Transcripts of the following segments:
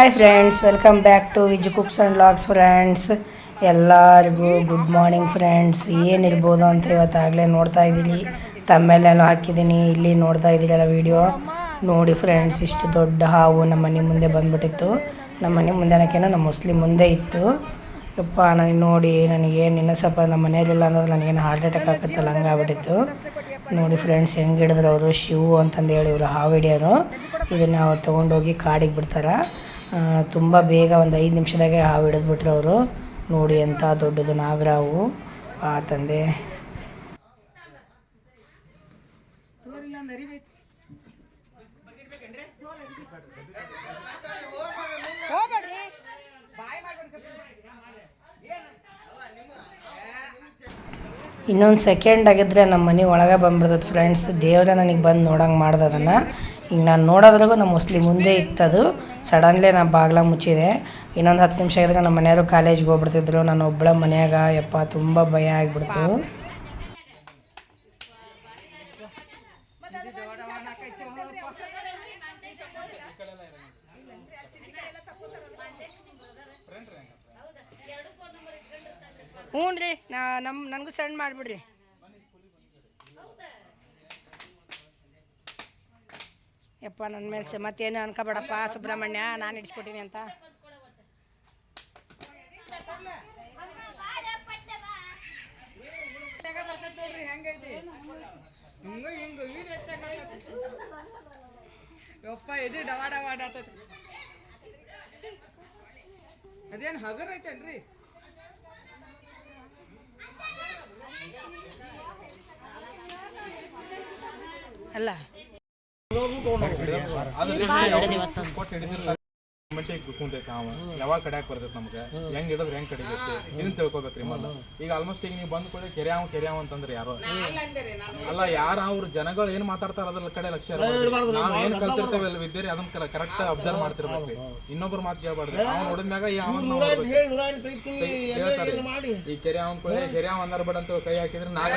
Hi friends welcome back to Viz cooks and logs friends ಎಲ್ಲರಿಗೂ good morning friends ಏನಿರ್ಬೋದು ಅಂತ ಇವತ್ತಾಗಲೇ ನೋಡ್ತಾ ಇದ್ದೀನಿ ತಮ್ಮೆಲ್ಲೆಲ್ಲ ಹಾಕಿದ್ದೀನಿ. ಇಲ್ಲಿ ನೋಡ್ತಾ ಇದ್ದೀರಲ್ಲ ವಿಡಿಯೋ ನೋಡಿ ಫ್ರೆಂಡ್ಸ್ ಇಷ್ಟು ದೊಡ್ಡ ಹಾವು ನಮ್ಮ ಮನೆ ಮುಂದೆ ಬಂದ್ಬಿಟ್ಟಿತ್ತು. ನಮ್ಮ ಮನೆ ಮುಂದೆ ಅನ್ನೋಕ್ಕೇನೋ ನಮ್ಮ ಮುಸ್ಲಿಂ ಮುಂದೆ ಇತ್ತು. ಯಪ್ಪ, ನನಗೆ ನೋಡಿ ನನಗೇನು ಸ್ವಲ್ಪ ನಮ್ಮ ಮನೆಯಲ್ಲಿಲ್ಲ ಅನ್ನೋದು ನನಗೇನು ಹಾರ್ಟ್ ಅಟ್ಯಾಕ್ ಆಗುತ್ತಲ್ಲ ಹಂಗಾಗ್ಬಿಟ್ಟಿತ್ತು ನೋಡಿ ಫ್ರೆಂಡ್ಸ್ ಹೆಂಗೆ ಹಿಡಿದ್ರು ಅವರು? ಶಿವು ಅಂತಂದು ಹೇಳಿ ಇವರು ಹಾವು ಹಿಡಿಯೋರು. ಇದನ್ನು ಅವ್ರು ತೊಗೊಂಡೋಗಿ ಕಾಡಿಗೆ ಬಿಡ್ತಾರೆ. ತುಂಬ ಬೇಗ ಒಂದು ಐದು ನಿಮಿಷದಾಗೆ ಹಾವು ಹಿಡಿದ್ಬಿಟ್ರು ಅವರು. ನೋಡಿ ಅಂತ ದೊಡ್ಡದು ನಾಗರಾವು. ಆ, ತಂದೆ. ಇನ್ನೊಂದು ಸೆಕೆಂಡ್ ಆಗಿದ್ರೆ ನಮ್ಮ ಮನೆ ಒಳಗೆ ಬಂದ್ಬಿಡ್ತದೆ ಫ್ರೆಂಡ್ಸ್ ದೇವ್ರ ನನಗೆ ಬಂದು ನೋಡಂಗೆ ಮಾಡ್ದೆ ಅದನ್ನು ಈಗ ನಾನು ನೋಡೋದ್ರಾಗೂ ನಮ್ಮ ಮುಸ್ಲಿಂ ಮುಂದೆ ಇತ್ತದು. ಸಡನ್ಲಿ ನಾನು ಬಾಗ್ಲ ಮುಚ್ಚಿದೆ. ಇನ್ನೊಂದು ಹತ್ತು ನಿಮಿಷ ಇದ್ರೆ ನಮ್ಮ ಮನೆಯವರು ಕಾಲೇಜ್ಗೆ ಹೋಗ್ಬಿಡ್ತಿದ್ರು. ನಾನು ಒಬ್ಬಳ ಮನ್ಯಾಗ, ಯಪ್ಪ ತುಂಬ ಭಯ ಆಗಿಬಿಡ್ತು. ಹ್ಞೂ ರೀ ನಾ ನಮ್ಮ ನನಗೂ ಸೆಂಡ್ ಮಾಡಿಬಿಡ್ರಿ. ಯಪ್ಪ ನನ್ನ ಮೇಲೆ ಮತ್ತೇನು ಅನ್ಕೋಬೇಡಪ್ಪ ಸುಬ್ರಹ್ಮಣ್ಯ ನಾನು ಹಿಡಿಸ್ಕೊಟ್ಟಿನಿ ಅಂತ. ಯಪ್ಪ ಇದು ಡವಾ ಡವಾ ಅದೇನ್ ಹಗರ್ ಐತೇನ್ರಿ? ಅಲ್ಲ ಕೊಟ್ಟು ಹಿಡಿದಿರ್ತಾರೆ ಮಟ್ಟಿಗೆ ಕುಂತೈತೆ ಅವ. ಯಾವಾಗ ಕಡೆಯಾಕ ಬರ್ತೈತೆ ನಮ್ಗೆ? ಹೆಂಗ್ ಹಿಡಿದ್ರೆ ಹೆಂಗ್ ಕಡಿಬೇಕು ಇದನ್ನ ತಿಳ್ಕೊಬೇಕ್ರಿ ಮೊದಲು. ಈಗ ಆಲ್ಮೋಸ್ಟ್ ಈಗ ನೀವು ಬಂದ್ ಕೂಡ ಕೆರೆ ಅವ ಕೆರೆ ಅವ ಅಂತಂದ್ರೆ ಯಾರು? ಅಲ್ಲ ಯಾರ ಅವ್ರ ಜನಗಳು ಏನ್ ಮಾತಾಡ್ತಾರ ಅದ್ರ ಕಡೆ ಲಕ್ಷ್ಯ. ನಾವ್ ಏನ್ ಕಲ್ತಿರ್ತೇವೆ ಅಲ್ಲಿ ವಿದ್ಯಾರಿ ಅದನ್ನ ಕರೆಕ್ಟ್ ಅಬ್ಸರ್ವ್ ಮಾಡ್ತಿರ್ಬೇಕು. ಇನ್ನೊಬ್ರು ಮಾತು ಕೇಳ್ಬಾರ್ದು ಅವ್ನು ನೋಡಿದ್ಮ್ಯಾಗ ಈ ಕೆರೆ ಅವನ್ ಕೂಡ ಕೆರೆ ಅಂದ್ರ ಅಂದಾರ ಬೇಡ ಅಂತ ಕೈ ಹಾಕಿದ್ರೆ ನಾಗ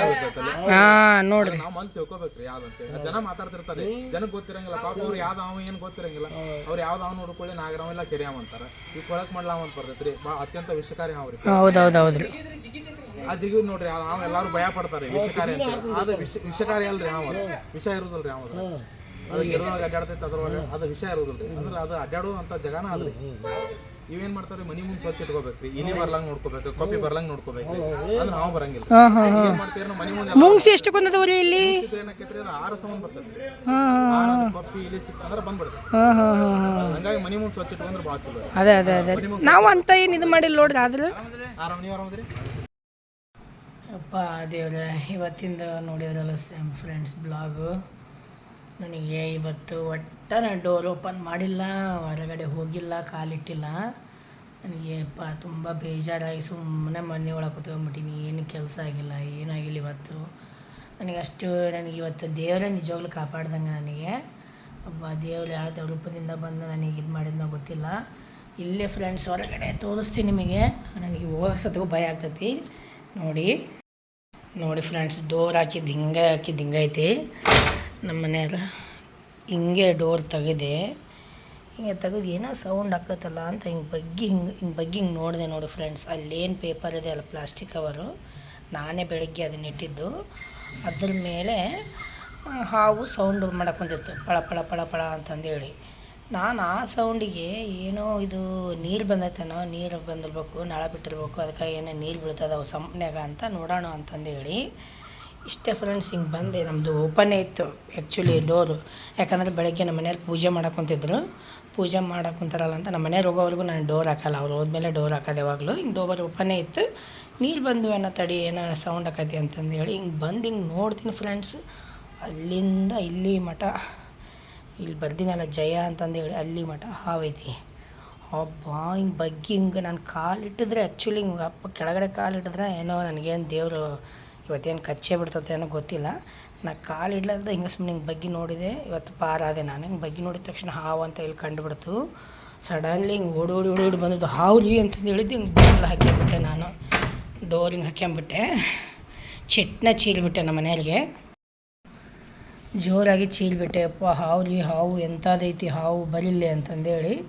ನೋಡ್ರಿ. ನಾವ್ ಮಂತ್ ತಿಳ್ಕೊಬೇಕ್ರಿ ಯಾವ್ದಂತ ಜನ ಮಾತಾಡ್ತಿರ್ತಾರೆ. ಜನಕ್ಕೆ ಗೊತ್ತಿರಂಗಿಲ್ಲ. ಪಾಪ ಅವ್ರು ಯಾವ್ದು ಅವ ಏನ್ ಗೊತ್ತಿರಂಗಿಲ್ಲ. ಅವ್ರು ಯಾವ್ದು ಅವ್ನು ನೋಡ್ಕೊಳ್ಳಿ ನಾಗರಾವ್ ಇಲ್ಲ ಕೆರಿಯಾವ್ ಅಂತಾರ. ಈ ಕೊಳಕ್ ಮಾಡ್ಲಾವ್ ಅಂತ ಬರ್ತೈತ್ರಿ ಬಾ ಅತ್ಯಂತ ವಿಷಕಾರಿ ಹಾವ್ರಿ ಹೌದು ಹೌದು ಹೌದು ರೀ. ಆ ಜಿಗಿ ನೋಡ್ರಿ ಅವ ಹಾವ್ ಎಲ್ಲಾರು ಭಯ ಪಡ್ತಾರೆ ವಿಷಕಾರಿ ಅಂತ. ಅದು ವಿಷ ವಿಷಕಾರಿ ಅಲ್ರಿ ಅವ. ವಿಷ ಇರುದಿಲ್ರಿ ಹಾವ್ ಅದು ಗಿಡದೊಳಗೆ ಅಡ್ಡಾಡ್ತೈತೆ ಅದ್ರೊಳಗೆ ಅದು ವಿಷ ಇರುದಿಲ್ರಿ. ಅಂದ್ರೆ ಅದು ಅಡ್ಡಾಡೋ ಜಗಾನ ಜಗನ ಅದ್ರಿ ಇವೇನ್ ಮಾಡ್ತಾರೆ? ಮನಿ ಮುಂದೆ ಸ್ವಚ್ಛ ಇಟ್ಕೋಬೇಕ್ರಿ. ಇನಿ ಬರ್ಲಂಗ್ ನೋಡ್ಕೋಬೇಕು ಕಾಪಿ ಬರ್ಲಂಗ್ ನೋಡ್ಕೋಬೇಕು ಅಂದ್ರೆ ನಾವು ಬರಂಗಿಲ್ಲ. ಹಾಂ ಹಾಂ ಹಾಂ. ಏನ್ ಮಾಡ್ತೀರಿ? ನಾವು ಮನಿ ಮುಂದೆ ಮುಂಗ್ಸಿ ಎಷ್ಟು ಕೊಂದದವ್ರಿ ಇಲ್ಲಿ? ಏನಾಕೈತ್ರಿ? ಅದು ಆರ ಸಂಬಂಧ ಬರ್ತದೆ ಹಾಂ ಹಾಂ ಆರ ಕಪ್ಪಿ ಇಲಿ ಸಿಕ್ಕಂದ್ರೆ ಬಂದ್ಬಿಡ್ತೈತಿ. ಹಾಂ ಹಾಂ ಹಾಂ ಹಾಂ. ಹಂಗಾಗಿ ಮನಿ ಮುಂದೆ ಸ್ವಚ್ಛ ಇಟ್ಕೊಂಡ್ರೆ ಭಾಳ ಚಲೋ. ಅದೇ ಅದೇ ಅದೇ. ನಾವು ಅಂತ ಏನು ಇದು ಮಾಡಿಲ್ಲ ನೋಡ್ರಿ ಆದ್ರೆ. ಆರಾಮ್ ನೀವು ಆರಾಮದ್ರಿ? ಅಪ್ಪ ದೇವ್ರೆ ಇವತ್ತಿಂದ ನೋಡಿದ್ರಲ್ಲ ಫ್ರೆಂಡ್ಸ್ ಬ್ಲಾಗು ನನಗೆ ಇವತ್ತು ಒಟ್ಟ ನಾನು ಡೋರ್ ಓಪನ್ ಮಾಡಿಲ್ಲ, ಹೊರಗಡೆ ಹೋಗಿಲ್ಲ, ಕಾಲಿಟ್ಟಿಲ್ಲ. ನನಗೆ ಅಪ್ಪ ತುಂಬ ಬೇಜಾರಾಗಿ ಸುಮ್ಮನೆ ಮನೆ ಒಳಗೆ ಕೂತ್ಕೊಂಡ್ಬಿಟ್ಟಿನಿ. ಏನು ಕೆಲಸ ಆಗಿಲ್ಲ ಏನಾಗಿಲ್ಲ ಇವತ್ತು. ನನಗೆ ಅಷ್ಟು, ನನಗೆ ಇವತ್ತು ದೇವರೇ ನಿಜವಾಗ್ಲೂ ಕಾಪಾಡ್ದಂಗೆ ನನಗೆ. ಒಬ್ಬ ದೇವ್ರು ಯಾವ ರೂಪದಿಂದ ಬಂದು ನನಗೆ ಇದು ಮಾಡಿದ್ನೋ ಗೊತ್ತಿಲ್ಲ. ಇಲ್ಲೇ ಫ್ರೆಂಡ್ಸ್ ಹೊರಗಡೆ ತೋರಿಸ್ತೀನಿ ನಿಮಗೆ. ನನಗೆ ಹೋಗೋಸತ್ಗೂ ಭಯ ಆಗ್ತೈತಿ. ನೋಡಿ ನೋಡಿ ಫ್ರೆಂಡ್ಸ್ ಡೋರ್ ಹಾಕಿದ್ದು ಹಿಂಗೆ ಹಾಕಿದ್ದು ಹಿಂಗೈತಿ. ನಮ್ಮ ಮನೆಯವ್ರು ಹಿಂಗೆ ಡೋರ್ ತೆಗೆದೆ ಹಿಂಗೆ ತೆಗೆದು ಏನೋ ಸೌಂಡ್ ಹಾಕತ್ತಲ್ಲ ಅಂತ ಹಿಂಗೆ ಬಗ್ಗಿ ಹಿಂಗೆ ಹಿಂಗೆ ಬಗ್ಗಿ ಹಿಂಗೆ ನೋಡಿದೆ ನೋಡಿ ಫ್ರೆಂಡ್ಸ್ ಅಲ್ಲೇನು ಪೇಪರ್ ಇದೆ, ಅಲ್ಲ ಪ್ಲಾಸ್ಟಿಕ್ ಕವರು ನಾನೇ ಬೆಳಗ್ಗೆ ಅದನ್ನ ಇಟ್ಟಿದ್ದು. ಅದ್ರ ಮೇಲೆ ಹಾವು ಸೌಂಡ್ ಮಾಡಕ್ಕೆ ಕುಂತಿತ್ತು ಪಳ ಪಳ ಪಳ ಪಳ ಅಂತಂದೇಳಿ ನಾನು ಆ ಸೌಂಡಿಗೆ ಏನೋ ಇದು ನೀರು ಬಂದೈತೇನೋ, ನೀರು ಬಂದಿರ್ಬೇಕು, ನಳ ಬಿಟ್ಟಿರ್ಬೇಕು, ಅದಕ್ಕೆ ಏನೋ ನೀರು ಬೀಳ್ತದವು ಸಂಪ್ನ್ಯಾಗ ಅಂತ ನೋಡೋಣ ಅಂತಂದೇಳಿ ಇಷ್ಟೇ ಫ್ರೆಂಡ್ಸ್ ಹಿಂಗೆ ಬಂದೆ. ನಮ್ಮದು ಓಪನೇ ಇತ್ತು ಆ್ಯಕ್ಚುಲಿ ಡೋರು ಯಾಕಂದರೆ ಬೆಳಗ್ಗೆ ನಮ್ಮ ಮನೇಲಿ ಪೂಜೆ ಮಾಡಕ್ಕೆ ಪೂಜೆ ಮಾಡಕ್ಕೆ ಕುಂತಾರಲ್ಲ ಅಂತ ನಮ್ಮ ಮನೆಯವ್ರು ಹೋಗೋವರೆಗೂ ನಾನು ಡೋರ್ ಹಾಕಲ್ಲ. ಅವ್ರು ಹೋದ್ಮೇಲೆ ಡೋರ್ ಹಾಕೋದು ಯಾವಾಗಲೂ. ಹಿಂಗೆ ಡೋರ್ ಓಪನೇ ಇತ್ತು. ನೀರು ಬಂದು ಏನೋ ತಡಿ, ಏನೋ ಸೌಂಡ್ ಹಾಕತಿ ಅಂತಂದು ಹೇಳಿ ಹಿಂಗೆ ಬಂದು ಹಿಂಗೆ ನೋಡ್ತೀನಿ ಫ್ರೆಂಡ್ಸ್ ಅಲ್ಲಿಂದ ಇಲ್ಲಿ ಮಠ. ಇಲ್ಲಿ ಬರ್ದಿನಲ್ಲ ಜಯ ಅಂತಂದು ಹೇಳಿ ಅಲ್ಲಿ ಮಠ. ಹಾವೈತಿ ಹಬ್ಬ ಹಿಂಗೆ ಬಗ್ಗಿ ಹಿಂಗೆ ನಾನು ಕಾಲಿಟ್ಟಿದ್ರೆ ಆ್ಯಕ್ಚುಲಿ ಹಿಂಗೆ ಅಪ್ಪ ಕೆಳಗಡೆ ಕಾಲಿಟ್ಟಿದ್ರೆ ಏನೋ ನನಗೇನು ದೇವರು ಇವತ್ತೇನು ಕಚ್ಚೇ ಬಿಡ್ತತೆ ಏನೋ ಗೊತ್ತಿಲ್ಲ. ನಾ ಕಾಲು ಇಡ್ಲಾರ್ದ ಹಿಂಗೆ ಸುಮ್ಮನೆ ಹಿಂಗೆ ಬಗ್ಗಿ ನೋಡಿದೆ. ಇವತ್ತು ಪಾರಾದೆ ನಾನು. ಹಿಂಗೆ ಬಗ್ಗಿ ನೋಡಿದ ತಕ್ಷಣ ಹಾವು ಅಂತ ಇಲ್ಲಿ ಕಂಡುಬಿಡ್ತು. ಸಡನ್ಲಿ ಹಿಂಗೆ ಓಡಿ ಓಡಿ ಓಡಿ ಓಡಿ ಬಂದದ್ದು. ಹಾವು ರೀ ಅಂತಂದು ಹೇಳಿದ್ದು ಹಿಂಗೆ ಡೋರ್ ಹಾಕ್ಕೊಂಬಿಟ್ಟೆ ನಾನು. ಡೋರ್ ಹಿಂಗೆ ಹಾಕ್ಕೊಂಬಿಟ್ಟೆ ಚಟ್ನ ಚೀಲ್ಬಿಟ್ಟೆ ನಮ್ಮ ಮನೆಯವ್ರಿಗೆ. ಜೋರಾಗಿ ಚೀಲ್ಬಿಟ್ಟೆ. ಅಪ್ಪ, ಹಾವು ರೀ, ಹಾವು ಎಂಥದೈತಿ ಹಾವು ಬರಿಲ್ಲಿ ಅಂತಂದೇಳಿ.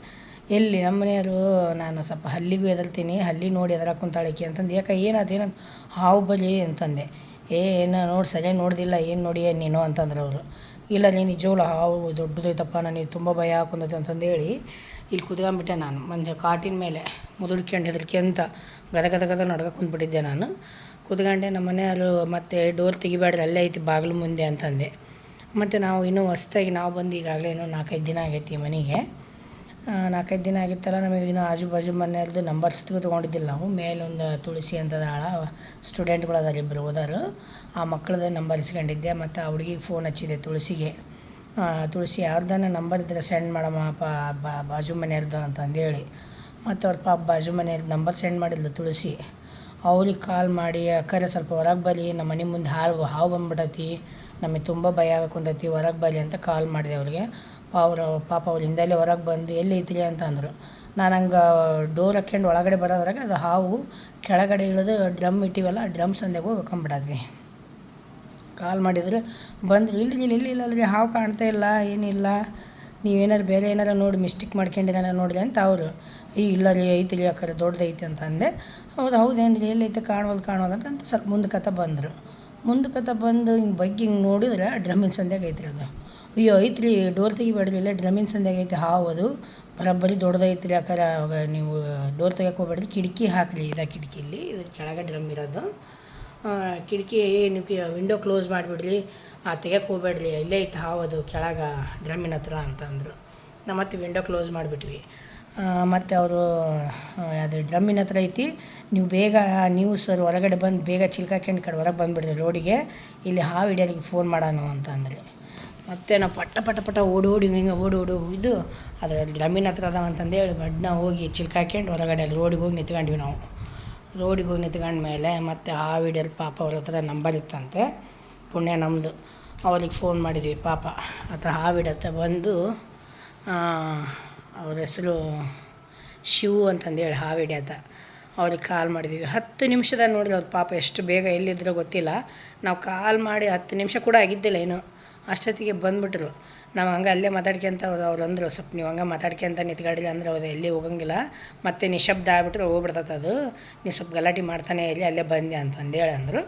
ಎಲ್ಲಿ ನಮ್ಮ ಮನೆಯವರು ನಾನು ಸ್ವಲ್ಪ ಹಲ್ಲಿಗೂ ಎದಲ್ತೀನಿ ಹಲ್ಲಿ ನೋಡಿ ಎದರ ಕುಂತಾಳಿಕೆ ಅಂತಂದು. ಯಾಕೆ ಏನಾಯ್ತು ಏನಂತ ಹಾವು ಬಲಿ ಅಂತಂದೆ. ಏ, ಏನು ನೋಡಿ ಸರಿಯಾಗಿ ನೋಡಿದಿಲ್ಲ, ಏನು ನೋಡಿ ನೀನು ಅಂತಂದ್ರೆ ಅವರು. ಇಲ್ಲ, ನೀನು ನಿಜವಲ್ಲ ಹಾವು ದೊಡ್ಡದೈತಪ್ಪ, ನನಗೆ ತುಂಬ ಭಯ ಹಾಕೊಂಡೈತೆ ಅಂತಂದು ಹೇಳಿ ಇಲ್ಲಿ ಕುತ್ಕೊಂಡ್ಬಿಟ್ಟೆ ನಾನು. ಮಂಜ ಕಾಟಿನ ಮೇಲೆ ಮುದುಡ್ಕೊಂಡು ಹೆದರ್ಕೊಂತ ಗದ ಗದ ಗದ ನಡ್ಕ ಕುಂದ್ಬಿಟ್ಟಿದ್ದೆ ನಾನು. ಕುದ್ಕೊಂಡೆ ನಮ್ಮ ಮನೆಯವರು ಮತ್ತೆ ಡೋರ್ ತೆಗಿಬೇಡ್ರಿ, ಅಲ್ಲೇ ಐತಿ ಬಾಗಿಲು ಮುಂದೆ ಅಂತಂದೆ. ಮತ್ತು ನಾವು ಇನ್ನೂ ಹೊಸ್ದಾಗಿ, ನಾವು ಬಂದು ಈಗಾಗಲೇ ಇನ್ನೂ ನಾಲ್ಕೈದು ದಿನ ಆಗೈತಿ ಮನೆಗೆ. ನಾಲ್ಕೈದು ದಿನ ಆಗಿತ್ತಲ್ಲ, ನಮಗೆ ಇನ್ನೂ ಆಜು ಬಾಜು ಮನೆಯವ್ರದ್ದು ನಂಬರ್ಸ್ ತೊಗೊಂಡಿದ್ದಿಲ್ಲ ನಾವು. ಮೇಲೊಂದು ತುಳಸಿ ಅಂತದ ಆಳ ಸ್ಟೂಡೆಂಟ್ಗಳು ಅದಾರ ಇಬ್ಬರು ಓದಾರು. ಆ ಮಕ್ಕಳದ ನಂಬರ್ ಇಸ್ಕೊಂಡಿದ್ದೆ, ಮತ್ತು ಆ ಹುಡುಗಿಗೆ ಫೋನ್ ಹಚ್ಚಿದೆ ತುಳಸಿಗೆ. ತುಳಸಿ ಯಾರ್ದಾನ ನಂಬರ್ ಇದ್ರೆ ಸೆಂಡ್ ಮಾಡಮ್ಮ ಪಾ ಬಾಜು ಮನೆಯವ್ರದ್ದು ಅಂತಂದೇಳಿ ಮತ್ತು ಅವ್ರ ಪಾಪ ಬಾಜು ಮನೆಯವ್ರದ್ದು ನಂಬರ್ ಸೆಂಡ್ ಮಾಡಿದ್ಲು ತುಳಸಿ. ಅವ್ರಿಗೆ ಕಾಲ್ ಮಾಡಿ, ಅಕ್ಕರೆ ಸ್ವಲ್ಪ ಹೊರಗೆ ಬಲಿ ನಮ್ಮ ಮನೆ ಮುಂದೆ ಹಾವು ಹಾವು ಬಂದ್ಬಿಡತಿ ನಮಗೆ ತುಂಬ ಭಯ ಆಗಕೊಂಡೈತಿ ಹೊರಗೆ ಬಲಿ ಅಂತ ಕಾಲ್ ಮಾಡಿದೆ ಅವ್ರಿಗೆ. ಅವರು ಪಾಪ ಅವ್ರು ಹಿಂದೆಲ್ಲೇ ಹೊರಗೆ ಬಂದು ಎಲ್ಲಿ ಐತ್ರಿ ಅಂತ ಅಂದರು. ನಾನು ಹಂಗೆ ಡೋರ್ ಹಾಕ್ಯಂಡು ಒಳಗಡೆ ಬರೋದ್ರಾಗ ಅದು ಹಾವು ಕೆಳಗಡೆ ಇಳಿದು ಡ್ರಮ್ ಇಟ್ಟಿವಲ್ಲ ಡ್ರಮ್ ಸಂದೆಗೆ ಹೋಗಿ ಹಾಕೊಂಬಿಡದ್ವಿ ಕಾಲ್ ಮಾಡಿದ್ರೆ, ಬಂದರು, ಇಲ್ರಿ ಇಲ್ಲಿ ಇಲ್ಲ ಇಲ್ಲಲ್ರಿ ರೀ ಹಾವು ಕಾಣ್ತಾ ಇಲ್ಲ, ಏನಿಲ್ಲ. ನೀವೇನಾರು ಬೇರೆ ಏನಾರು ನೋಡಿ ಮಿಸ್ಟೇಕ್ ಮಾಡ್ಕೊಂಡಿರ ನೋಡಿದೆ ಅಂತ ಅವರು. ಈ ಇಲ್ಲ ರೀ, ಐತಿ ರೀ ಯಾಕಂದ್ರೆ ದೊಡ್ಡದೈತಿ ಅಂತ ಅಂದೆ. ಹೌದು ಹೌದೇನು ರೀ ಎಲ್ಲೈತೆ ಕಾಣವಲ್ದು ಕಾಣವಲ್ದು ಅಂತ ಸ್ವಲ್ಪ ಮುಂದಕ್ಕತ್ತ ಬಂದರು. ಮುಂದಕ್ಕತ್ತ ಬಂದು ಹಿಂಗೆ ಬಗ್ಗೆ ಹಿಂಗೆ ನೋಡಿದ್ರೆ ಡ್ರಮ್ಮಿನ ಸಂದ್ಯಾಗ ಐತ್ರಿ ಅದು. ಅಯ್ಯೋ ಐತ್ರಿ ಡೋರ್ ತೆಗಿಬೇಡ್ರಿ ಇಲ್ಲ ಡ್ರಮ್ಮಿನ ಸಂದ್ಯಾಗ ಐತೆ ಹಾವು ಅದು. ಬರೋಬ್ಬರಿ ದೊಡ್ಡದೈತ್ರಿ ಯಾಕಂದ್ರೆ ಅವಾಗ ನೀವು ಡೋರ್ ತೆಗಿಯಕ್ಕೆ ಹೋಗ್ಬೇಡ್ರಿ. ಕಿಟಕಿ ಹಾಕ್ರಿ ಇದ ಕಿಟಕಿಲಿ ಇದ್ರ ಕೆಳಗೆ ಡ್ರಮ್ ಇರೋದು. ಆ, ಕಿಟಕಿ ನೀವು ವಿಂಡೋ ಕ್ಲೋಸ್ ಮಾಡಿಬಿಡ್ರಿ ತೆಗಿಯಕ್ಕೆ ಹೋಗ್ಬೇಡ್ರಿ ಇಲ್ಲೇ ಐತೆ ಹಾವು ಅದು ಕೆಳಗೆ ಡ್ರಮ್ಮಿನ ಹತ್ರ ಅಂತಂದರು ನಾವು ಮತ್ತೆ ವಿಂಡೋ ಕ್ಲೋಸ್ ಮಾಡಿಬಿಟ್ವಿ. ಮತ್ತು ಅವರು ಅದು ಡ್ರಮ್ಮಿನ ಹತ್ರ ಐತಿ. ನೀವು ಬೇಗ, ನೀವು ಸರ್ ಹೊರಗಡೆ ಬಂದು ಬೇಗ ಚಿಲ್ಕಾಕೊಂಡು ಕಡೆ ಹೊರಗೆ ಬಂದುಬಿಡ್ರಿ ರೋಡಿಗೆ. ಇಲ್ಲಿ ಹಾವು ಹಿಡಿಯೋರಿಗೆ ಫೋನ್ ಮಾಡೋಣ ಅಂತ ಅಂದರೆ. ಮತ್ತು ನಾವು ಪಟ್ಟ ಪಟ ಪಟ ಓಡಿ ಓಡಿ ಹಿಂಗೆ ಓಡಿ ಓಡಿ ಹೋಗಿದ್ದು. ಅದರಲ್ಲಿ ಡ್ರಮ್ಮಿನ ಹತ್ರ ಅದಾವ ಅಂತಂದೇಳಿ ಬಡ್ನ ಹೋಗಿ ಚಿಲ್ಕಾಕೊಂಡು ಹೊರಗಡೆ ರೋಡಿಗೆ ಹೋಗಿ ನಿಂತ್ಕೊಂಡ್ವಿ ನಾವು. ರೋಡಿಗೆ ಹೋಗಿ ನಿಂತ್ಕೊಂಡ ಮೇಲೆ ಮತ್ತೆ ಆ ವಿಡಿಯೋ ಪಾಪ ಅವ್ರ ಹತ್ರ ನಂಬರ್ ಇತ್ತಂತೆ. ಪುಣ್ಯ ನಮ್ಮದು ಅವ್ರಿಗೆ ಫೋನ್ ಮಾಡಿದ್ವಿ ಪಾಪ. ಆತ ವಿಡಿಯೋ ಹತ್ರ ಬಂದು ಅವ್ರ ಹೆಸರು ಶಿವು ಅಂತಂದೇಳಿ ಹಾವಿಡಿ ಆತ ಅವ್ರಿಗೆ ಕಾಲ್ ಮಾಡಿದ್ವಿ. ಹತ್ತು ನಿಮಿಷದಾಗ ನೋಡಿದ್ರೆ ಅವ್ರ ಪಾಪ ಎಷ್ಟು ಬೇಗ ಎಲ್ಲಿದ್ರೋ ಗೊತ್ತಿಲ್ಲ. ನಾವು ಕಾಲ್ ಮಾಡಿ ಹತ್ತು ನಿಮಿಷ ಕೂಡ ಆಗಿದ್ದಿಲ್ಲ ಏನು ಅಷ್ಟೊತ್ತಿಗೆ ಬಂದುಬಿಟ್ರು. ನಾವು ಹಂಗೆ ಅಲ್ಲೇ ಮಾತಾಡ್ಕೊಂತ ಅವ್ರು ಅಂದರು, ಸ್ವಲ್ಪ ನೀವು ಹಂಗೆ ಮಾತಾಡ್ಕೊಂತ ನಿಂತ್ಕೊಂಡಿಲ್ಲ ಅಂದ್ರೆ ಅವ್ರು ಎಲ್ಲಿ ಹೋಗಂಗಿಲ್ಲ. ಮತ್ತೆ ನಿಶಬ್ದ ಆಗ್ಬಿಟ್ರೆ ಹೋಗ್ಬಿಡ್ತೈತೆ ಅದು. ನೀವು ಸ್ವಲ್ಪ ಗಲಾಟೆ ಮಾಡ್ತಾನೆ ಇರಲಿ ಅಲ್ಲೇ ಬಂದೆ ಅಂತಂದೇಳಿ ಅಂದರು.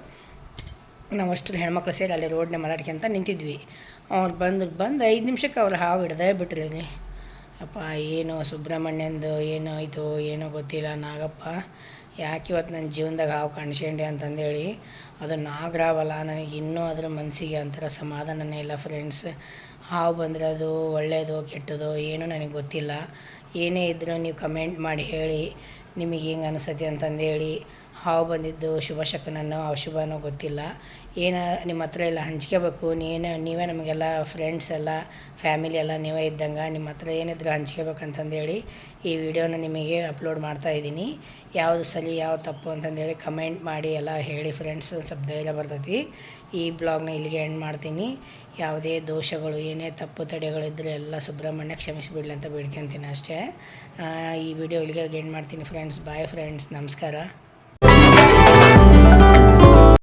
ನಾವು ಅಷ್ಟು ಹೆಣ್ಮಕ್ಳು ಸೇರಿ ಅಲ್ಲಿ ರೋಡ್ನೇ ಮಾತಾಡ್ಕೊಂತ ನಿಂತಿದ್ವಿ. ಅವ್ರು ಬಂದು ಬಂದು ಐದು ನಿಮಿಷಕ್ಕೆ ಅವ್ರು ಹಾವು ಹಿಡ್ದೇ ಬಿಟ್ರಿ ಅಪ್ಪ, ಏನು ಸುಬ್ರಹ್ಮಣ್ಯಂದು ಏನೋ ಇದು, ಏನೋ ಗೊತ್ತಿಲ್ಲ ನಾಗಪ್ಪ. ಯಾಕೆ ಇವತ್ತು ನನ್ನ ಜೀವನದಾಗ ಹಾವು ಕಾಣಿಸ್ಕೊಂಡೆ ಅಂತಂದೇಳಿ, ಅದು ನಾಗರಾವಲ್ಲ, ನನಗೆ ಇನ್ನೂ ಅದ್ರ ಮನಸ್ಸಿಗೆ ಒಂಥರ ಸಮಾಧಾನನೇ ಇಲ್ಲ ಫ್ರೆಂಡ್ಸ್ ಹಾವು ಬಂದರೆ ಅದು ಒಳ್ಳೆಯದು ಕೆಟ್ಟದೋ ಏನೂ ನನಗೆ ಗೊತ್ತಿಲ್ಲ. ಏನೇ ಇದ್ದರೂ ನೀವು ಕಮೆಂಟ್ ಮಾಡಿ ಹೇಳಿ, ನಿಮಗೆ ಹೆಂಗೆ ಅನಿಸತಿ ಅಂತಂದೇಳಿ. ಹಾವು ಬಂದಿದ್ದು ಶುಭ ಶಕನನೋ ಅಶುಭನೋ ಗೊತ್ತಿಲ್ಲ. ಏನು ನಿಮ್ಮ ಹತ್ರ ಎಲ್ಲ ಹಂಚ್ಕೋಬೇಕು, ನೀನು, ನೀವೇ ನಮಗೆಲ್ಲ ಫ್ರೆಂಡ್ಸ್ ಎಲ್ಲ ಫ್ಯಾಮಿಲಿ ಎಲ್ಲ ನೀವೇ ಇದ್ದಂಗೆ ನಿಮ್ಮ ಹತ್ರ ಏನಿದ್ರು ಹಂಚ್ಕೋಬೇಕಂತಂದೇಳಿ ಈ ವಿಡಿಯೋನ ನಿಮಗೆ ಅಪ್ಲೋಡ್ ಮಾಡ್ತಾ ಇದ್ದೀನಿ. ಯಾವುದು ಸರಿ ಯಾವ ತಪ್ಪು ಅಂತಂದೇಳಿ ಕಮೆಂಟ್ ಮಾಡಿ ಎಲ್ಲ ಹೇಳಿ ಫ್ರೆಂಡ್ಸ್ ಸ್ವಲ್ಪ ಧೈರ್ಯ ಬರ್ತೈತಿ. ಈ ಬ್ಲಾಗ್ನ ಇಲ್ಲಿಗೆ ಎಂಡ್ ಮಾಡ್ತೀನಿ. ಯಾವುದೇ ದೋಷಗಳು, ಏನೇ ತಪ್ಪು ತಡೆಗಳಿದ್ದರೆ ಎಲ್ಲ ಸುಬ್ರಹ್ಮಣ್ಯ ಕ್ಷಮಿಸಿಬಿಡ್ಲಿ ಅಂತ ಬೇಡ್ಕೊತೀನಿ ಅಷ್ಟೇ. ಈ ವಿಡಿಯೋ ಇಲ್ಲಿಗೆ ಎಂಡ್ ಮಾಡ್ತೀನಿ ಫ್ರೆಂಡ್ಸ್ ಬಾಯ್ ಫ್ರೆಂಡ್ಸ್ ನಮಸ್ಕಾರ.